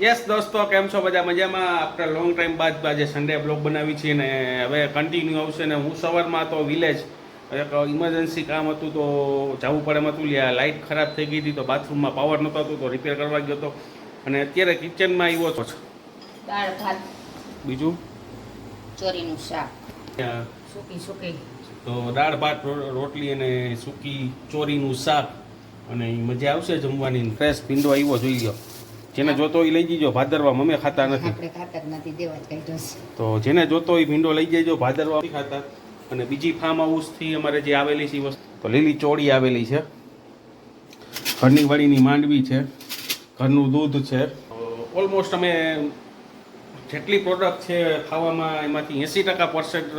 Yes દોસ્તો કેમ છો? બધા મજામાં? આપણે લોંગ ટાઈમ બાદ આજે સન્ડે બ્લોગ બનાવી છીએ ને હવે કન્ટિન્યુ આવશે ને હું સવારમાં તો વિલેજ એક ઇમરજન્સી કામ હતું તો જવું પડે એમ હતું લ્યા લાઇટ ખરાબ થઈ ગઈ હતી તો બાથરૂમમાં પાવર નહોતો આવતો તો રિપેર કરવા ગયો હતો અને અત્યારે કિચનમાં આવ્યો છો. દાળ ભાત બીજું? ચોરીનું શાક. સૂકી સૂકી. તો દાળ ભાત રોટલી અને સૂકી ચોરીનું શાક. અને મજા આવશે જમવાની. ફ્રેશ ભીંડો આવ્યો જોઈ ગયો જેને જોતો એ લઈ જજો ભાદરવા મમ્મી ખાતા નથી. આપણે ખાતા જ નથી દેવા જ છે. તો જેને જોતો એ ભીંડો લઈ જજો ભાદરવા ખાતા. અને બીજી ફાર્મ હાઉસથી અમારે જે આવેલી છે વસ્તુ તો લીલી ચોળી આવેલી છે. ઘરની વાડીની માંડવી છે. ઘરનું દૂધ છે. ઓલમોસ્ટ અમે જેટલી પ્રોડક્ટ છે ખાવામાં એમાંથી એંસી ટકા પરસેન્ટ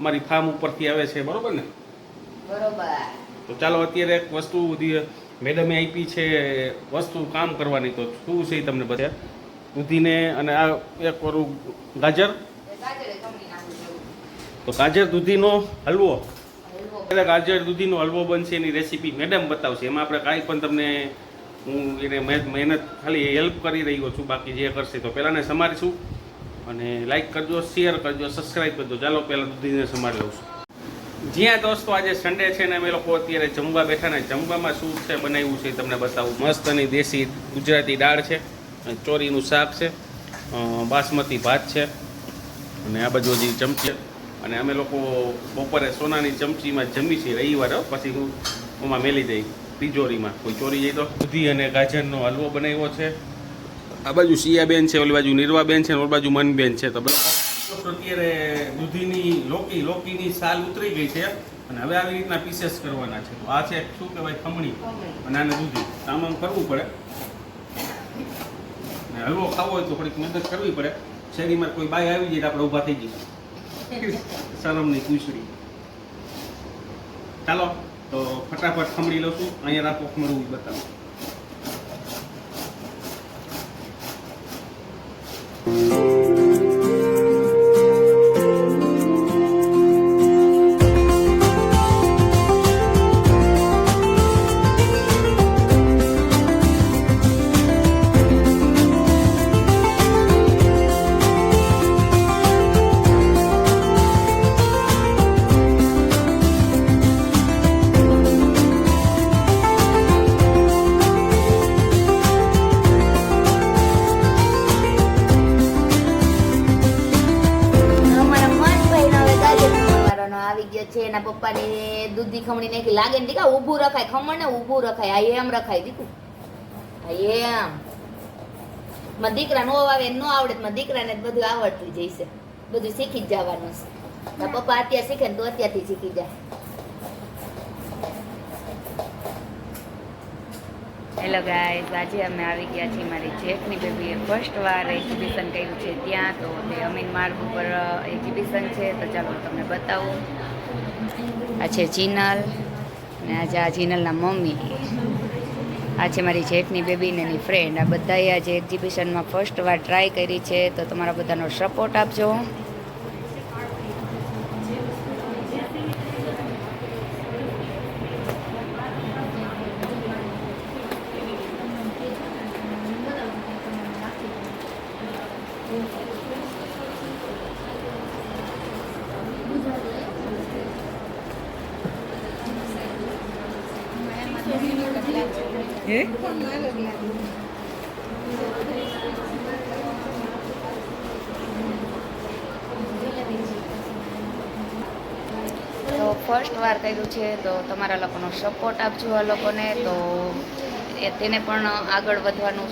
અમારી ફાર્મ ઉપરથી આવે છે બરોબર ને? બરોબર. તો ચાલો અત્યારે એક વસ્તુ બધી મેડમે આપી છે વસ્તુ કામ કરવાની, તો શું છે તમને બધા દૂધીને અને આ એક વાળું ગાજર. તો ગાજર દૂધીનો હલવો. એટલે ગાજર દૂધીનો હલવો બનશે, એની રેસીપી મેડમ બતાવશે. એમાં આપણે કાંઈ પણ તમને હું એને મહેનત ખાલી હેલ્પ કરી રહ્યો છું, બાકી જે કરશે તો પહેલાંને સમારીશું. અને લાઈક કરજો, શેર કરજો સબસ્ક્રાઈબ કરજો. ચાલો, પહેલાં દૂધીને સમારી લઉં છું. જ્યાં દોસ્તો આજે સન્ડે છે ને અમે લોકો અત્યારે જમવા બેઠા ને જમવામાં શું છે, બનાવ્યું છે તમને બતાવું. મસ્ત અને દેશી ગુજરાતી દાળ છે ચોરીનું શાક છે બાસમતી ભાત છે અને આ બાજુ હજી ચમચી અને અમે લોકો બપોરે સોનાની ચમચીમાં જમી છીએ રવિવારે પછી હું ઓમાં મેલી દઈ તિજોરીમાં. કોઈ ચોરી જાય તો? દૂધી અને ગાજરનો હલવો બનાવ્યો છે. આ બાજુ સિયાબેન છે, ઓલી બાજુ નિર્વાબેન છે ઓલી બાજુ મનબેન છે. તો બધા અત્યારે દૂધીની લોકી, લોકીની સાલ ઉતરી ગઈ છે. અને હવે આવી રીતના પીસેસ કરવાના છે. તો આ છે શું કહેવાય? ખમણી. અને આને દૂધી. આમ આમ કરવું પડે. અને હલવો ખાવો હોય તો થોડીક મદદ કરવી પડે. શેરીમાં કોઈ બાય આવી જાય તો આપણે ઊભા થઈ જઈએ શરમની કુસડી ચાલો, તો ફટાફટ ખમણી લઉં છું. અહીંયા રાખો ખમણું બતાવું. અમારા લાગે ને દીકા ઊભું રખાય ખમણ ને? ઊભું રખાય, આ એમ રખાય દીકું. આ એમ. મારા દીકરા નો આવે નો આવડે મારા દીકરાને બધું આવડતું જઈશે. બધું શીખી જ જવાનું છે. પપ્પા અત્યારે શીખે ને તો અત્યારથી શીખી જાય. હેલો ગાઈઝ આજે અમે આવી ગયા છીએ મારી જેઠની બેબીએ ફર્સ્ટ વાર એક્ઝિબિશન કર્યું છે ત્યાં, તો તે અમીન માર્ગ ઉપર એક્ઝિબિશન છે. તો ચાલો તમને બતાવું. આ છે જીનલ. ને આજે આ જીનલના મમ્મી આ છે મારી જેઠની બેબી ને એની ફ્રેન્ડ આ બધાએ આજે એક્ઝિબિશનમાં ફર્સ્ટ વાર ટ્રાય કરી છે, તો તમારા બધાનો સપોર્ટ આપજો તો ફર્સ્ટ વાર કર્યું છે, તો તમારા લોકોનો સપોર્ટ આપજો આ લોકોને, તો તેને પણ આગળ વધવાનું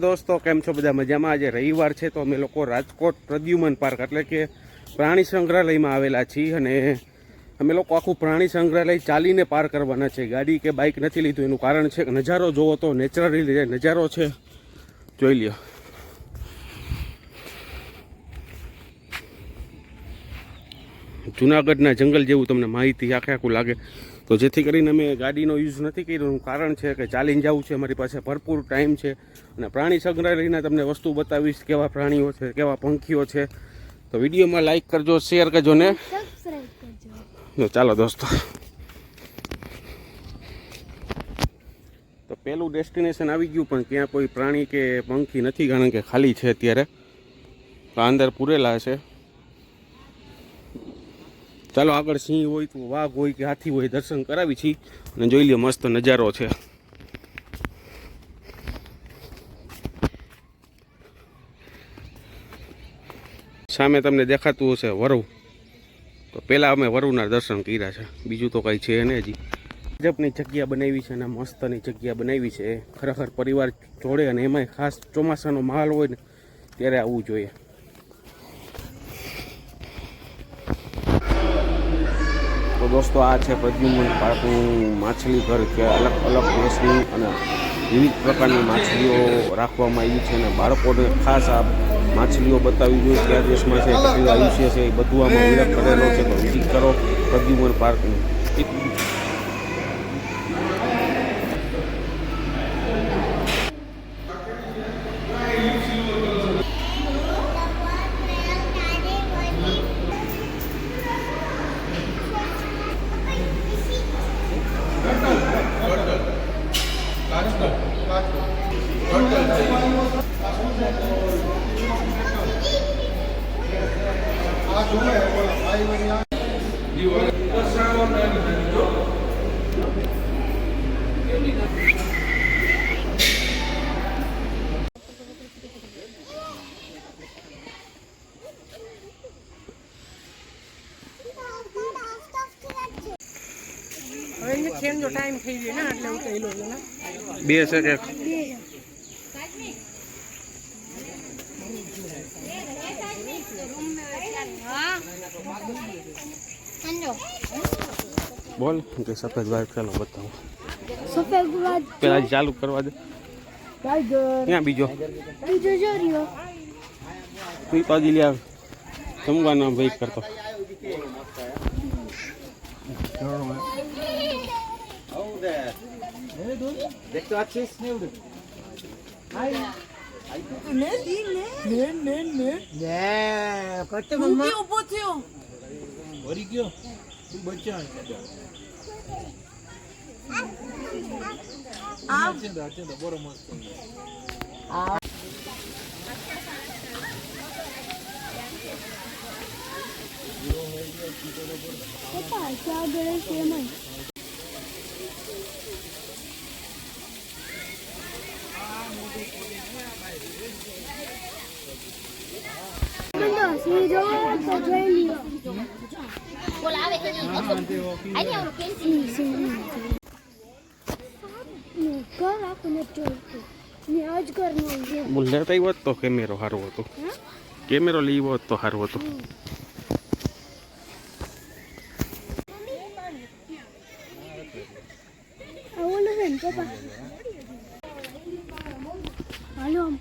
દોસ્તો, કેમ છો બધા? મજામાં? આજે રવિવાર છે તો અમે લોકો રાજકોટ પ્રદ્યુમન પાર્ક, એટલે કે પ્રાણી સંગ્રહાલયમાં આવેલા છીએ અને અમે લોકો આખું પ્રાણી સંગ્રહાલય ચાલીને પાર કરવાના છે. ગાડી કે બાઇક નથી લીધું, એનું કારણ છે નજારો જોવો તો નેચરલી નજારો છે, જોઈ લ્યો. જુનાગઢના જંગલ જેવું તમને માહિતી આખે આખું લાગે. તો જેથી કરીને અમે ગાડીનો યુઝ નથી કર્યો. કારણ છે કે ચાલીને જવું છે અમારી પાસે ભરપૂર ટાઈમ છે. અને પ્રાણી સંગ્રહાલયના તમને વસ્તુ બતાવીશ કેવા પ્રાણીઓ છે કેવા પંખીઓ છે. તો વિડીયોમાં લાઈક કરજો શેર કરજો ને. ચાલો દોસ્તો. તો પહેલું ડેસ્ટિનેશન આવી ગયું પણ ત્યાં કોઈ પ્રાણી કે પંખી નથી કારણ કે ખાલી છે અત્યારે. તો અંદર પૂરેલા છે. ચાલો આગળ સિંહ હોય તો વાઘ હોય કે હાથી હોય, દર્શન કરાવી છીએ અને જોઈ લ્યો મસ્ત નજારો છે. સામે તમને દેખાતું હશે વરુ. તો પહેલાં અમે વરુના દર્શન કર્યા છે. બીજું તો કંઈ છે નહીં હજી. ભાજપની જગ્યા બનાવી છે અને મસ્તની જગ્યા બનાવી છે. ખરેખર પરિવાર જોડે અને એમાંય ખાસ ચોમાસાનો માહોલ હોય ને ત્યારે આવવું જોઈએ. તો દોસ્તો આ છે પ્રદ્યુમન પાર્કનું માછલી ઘર કે અલગ અલગ દેશની અને વિવિધ પ્રકારની માછલીઓ રાખવામાં આવી છે અને બાળકોને ખાસ આ માછલીઓ બતાવી જોઈએ કયા દેશમાં છે, કેટલું આયુષ્ય છે, એ બધું આમાં ઉલ્લેખ કરેલો છે. તો વિઝિટ કરો પ્રદ્યુમન પાર્કનું. એને ટાઈમ થઈ ગયો ને એટલે હું કહી લઉં છું ને. બે છે બોલ કે સફેદ વાઇફ ચાલો બતાવો. સફેદ વાઇફ પેલા ચાલુ કરવા દે. ટાઈગર. ક્યાં બીજો? બીજો જોરિયો તું પાજી લે આવ. જમવાનો ભાઈ કરતો. લે કરતો મમ્મા ઉભો થયો પપ્પા ક્યાં ગયે છે એમાં સિંહ જોવો તો જોઈ લ્યો. બોલ આવે કે નહીં આની સિંહ સિંહ ઘર આપણને જોઈતું ને અજગરનું છે બોલ લેતા આવ્યો હોત તો કેમેરો સારો હતો. કેમેરો લીવો હોત તો સારું હતું. ઓલું છે ને પપ્પા? હાલો આમ.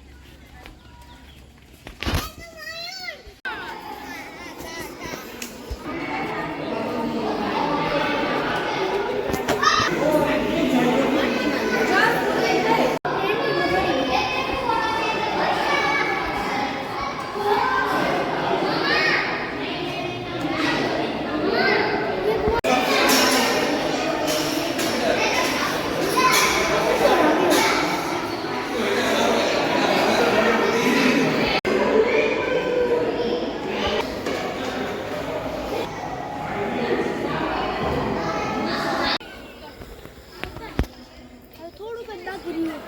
હવે થોડુંક જ બાકી રહ્યું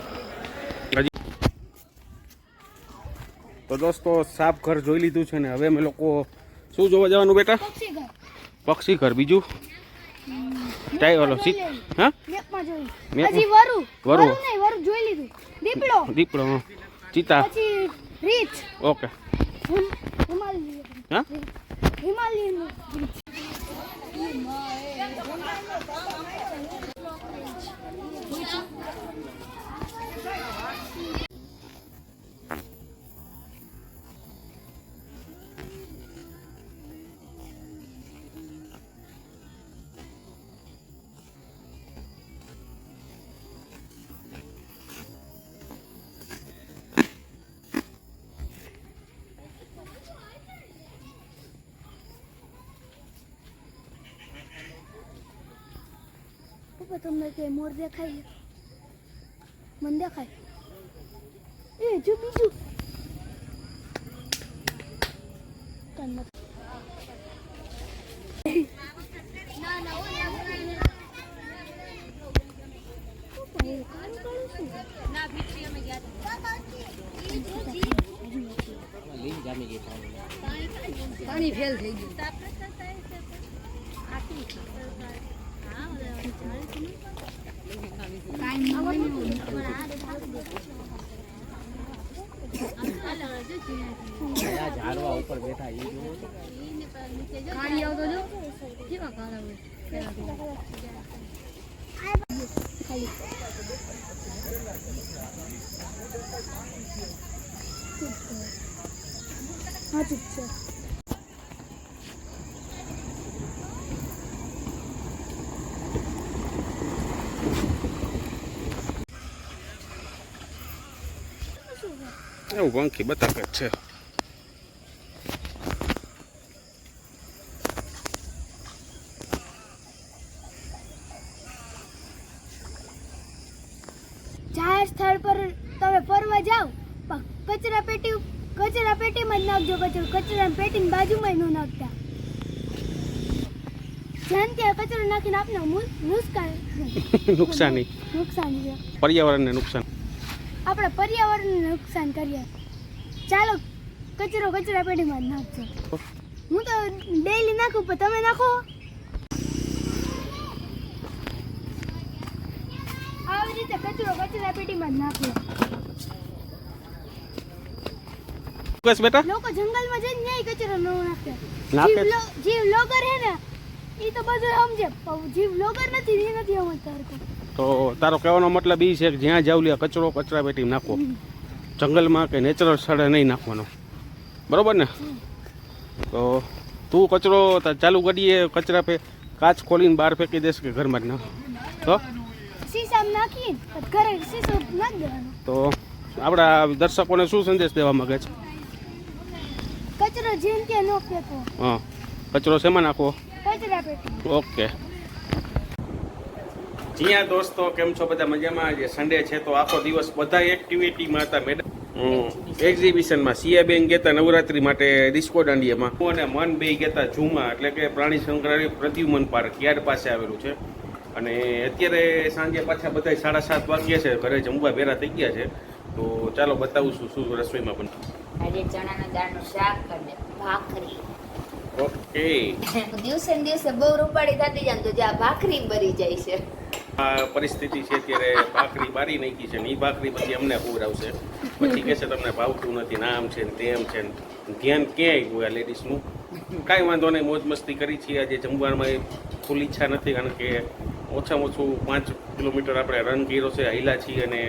હજી તો દોસ્તો સાપ ઘર જોઈ લીધું છે ને હવે અમે લોકો શું જોવા જવાનું બેટા? પક્ષી ઘર બીજું? ટાઈ ઓલો સીત હા? પછી વરુ. વરુ. વરુ નહીં વરુ જોઈ લીધું. દીપડો. દીપડો ચિતા. પછી ઓકે. હા? પપ્પા તમને કે મોર દેખાય છે. મને દેખાય. એ જો બીજું. પાણી ફેલ થઈ એ કાળું કાળું શું? પાણી ફેલ થઈ ગયું કાળી આવતો જો કેવા કાળા હોય હા ચૂપ છે એવું પંખી બતાવે છે જાહેર સ્થળ પર તમે ફરવા જાઓ પણ કચરા પેટી કચરા પેટીમાં જ નાખજો કચરો. કચરા પેટીની બાજુમાં ન નાખતા. જ્યાં ત્યાં કચરો નાખીને આપને મુ- નુકસાન નુકસાની. નુકસાન છે. પર્યાવરણને નુકસાન. આપણે પર્યાવરણને નુકસાન કરીએ. ચાલો કચરો કચરા પેટીમાં જ નાખજો. હું તો ડેઈલી નાખું પણ તમે નાખો. આવી રીતે કચરો કચરા પેટીમાં જ નાખો. બસ બેટા. લોકો જંગલમાં જઈને ન્યાય કચરો ન નાખે. જીવ લોગર હે ને એ તો બધું સમજે. જીવ લોગર નથી એ નથી સમજતા. તો તારો કહેવાનો મતલબ એ છે કે જ્યાં જાવ લે કચરો કચરા પેટી નાખો. જંગલમાં કે નેચરલ સ્થળે નહીં નાખવાનો. બરોબર ને? તો તું કચરો ચાલુ કરીએ કચરા પે કાચ ખોલીને બહાર ફેંકી દેશ કે ઘરમાં જ નાખ. તો તો આપણા દર્શકોને શું સંદેશ દેવા માંગે છે? કચરો જેમ કે ન ફેંકો. હા. કચરો શેમાં નાખવો? ઓકે. જીયા દોસ્તો કેમ છો બધા મજામાં? આજે સન્ડે છે તો આખો દિવસ બધા એક્ટિવિટીમાં હતા મેડમ. એક્ઝિબિશનમાં સીએ બેન ગેતા નવરાત્રી માટે ડિસ્કો દાંડિયામાં. હું અને મન બે ગેતા ઝુમા એટલે કે પ્રાણી સંગ્રહાલય પ્રદ્યુમન પાર્ક યાર્ડ પાસે આવેલું છે? અને અત્યારે સાંજે પાછા બધા સાડા સાત વાગ્યા છે ઘરે જમવા ભેરા થઈ ગયા છે. તો ચાલો બતાવું છું શું રસોઈમાં પણ આજે ચણાના દાળનું શાક અને ભાખરી. ઓકે. દિવસે ને દિવસે બહુ રૂપાળી થતી જાય તો જ્યાં ભાખરી બરી જાય છે. આ પરિસ્થિતિ છે ત્યારે ભાખરી બારી નાખી છે ને એ ભાખરી પછી અમને ખવડાવશે પછી કહેશે તમને ભાવતું નથી નામ છે ને તેમ છે ને. ધ્યાન ક્યાંય ગયું આ લેડીઝનું? કાંઈ વાંધો નહીં મોજ મસ્તી કરી છીએ. આજે જમવામાં ફૂલ ઈચ્છા નથી કારણ કે ઓછામાં ઓછું પાંચ કિલોમીટર આપણે રન કર્યો છે હૈલા છીએ અને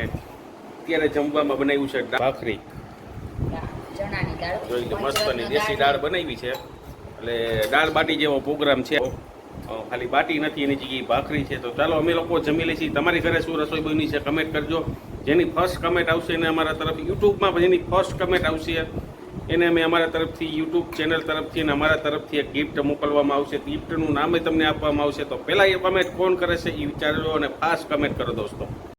અત્યારે જમવામાં બનાવ્યું છે ભાખરી. દાળ. જોઈ લો મસ્ત દેશી દાળ બનાવી છે. એટલે દાળ બાટી જેવો પ્રોગ્રામ છે. ખાલી બાટી નથી, એની જગ્યાએ ભાખરી છે. તો ચાલો અમે લોકો જમી લઈશું. તમારી ઘરે શું રસોઈ બની છે કમેન્ટ કરજો. જેની ફર્સ્ટ કમેન્ટ આવશે એને અમારા તરફ યુટ્યુબમાં જેની ફર્સ્ટ કમેન્ટ આવશે એને અમે અમારા તરફથી યુટ્યુબ ચેનલ તરફથી અને અમારા તરફથી એક ગિફ્ટ મોકલવામાં આવશે. ગિફ્ટનું નામે તમને આપવામાં આવશે. તો પહેલાં એ કમેન્ટ કોણ કરે છે એ વિચારજો અને ફાસ્ટ કમેન્ટ કરો દોસ્તો.